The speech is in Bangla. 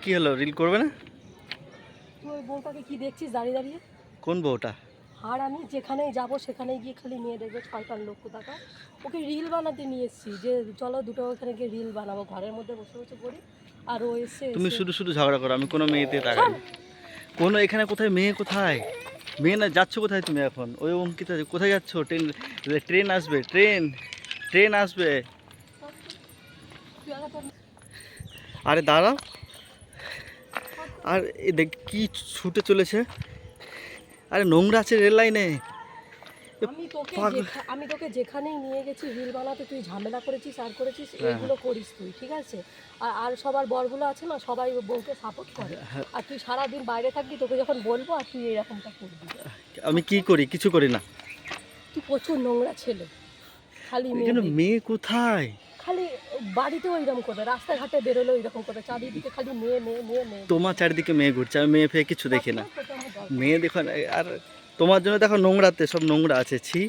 কি হলো? রিল করবে না? তুই বউটাকে কি দেখছিস দাঁড়িয়ে দাঁড়িয়ে? কোন বউটা? আর আমি যেখানেই যাব সেখানে গিয়ে খালি মেয়ে দেখবে শয়তান লোক টাকা ওকে রিল বানাতে নিয়ে এসেছি যে চলো দুটো ওখানে গিয়ে রিল বানাবো ঘরের মধ্যে বসে বসে করি আর ও এসে তুমি শুধু শুধু ঝগড়া করো আমি কোনো মেয়েতে তাকাই কোনো এখানে কোথায় মেয়ে কোথায়? মেয়ে না যাচ্ছ কোথায় তুমি এখন? ওই অঙ্কিতা কোথায় যাচ্ছ? ট্রেন ট্রেন আসবে ট্রেন ট্রেন আসবে। আরে দাঁড়াও। আর দেখ কি ছুটে চলেছে। আরে নোংরা আছে রেল লাইনে। আমি তোকে আমি তোকে যেখানেই নিয়ে গেছি রিল বানাতে তুই ঝামেলা করেছিস আর করেছিস হ্যাঁ। এইগুলো করিস তুই ঠিক আছে? আর আর সবার বরগুলো আছে না সবাই বউকে সাপোর্ট করে। হ্যাঁ। আর তুই সারাদিন বাইরে থাকবি তোকে যখন বলব আর তুই এরকমটা করবি। আমি কি করি? কিছু করি না। তুই প্রচুর নোংরা ছেলে। খালি মেয়ে কোথায়? খালি বাড়িতেও এরকম করে রাস্তাঘাটে বেরোলেও এরকম করে চারিদিকে খালি মেয়ে মেয়ে মেয়ে মেয়ে তোমার চারিদিকে মেয়ে ঘুরছে আমি মেয়ে ফেয়ে কিছু দেখি না। মেয়ে দেখো আর তোমার জন্য দেখো নোংরাতে সব নোংরা আছে ছি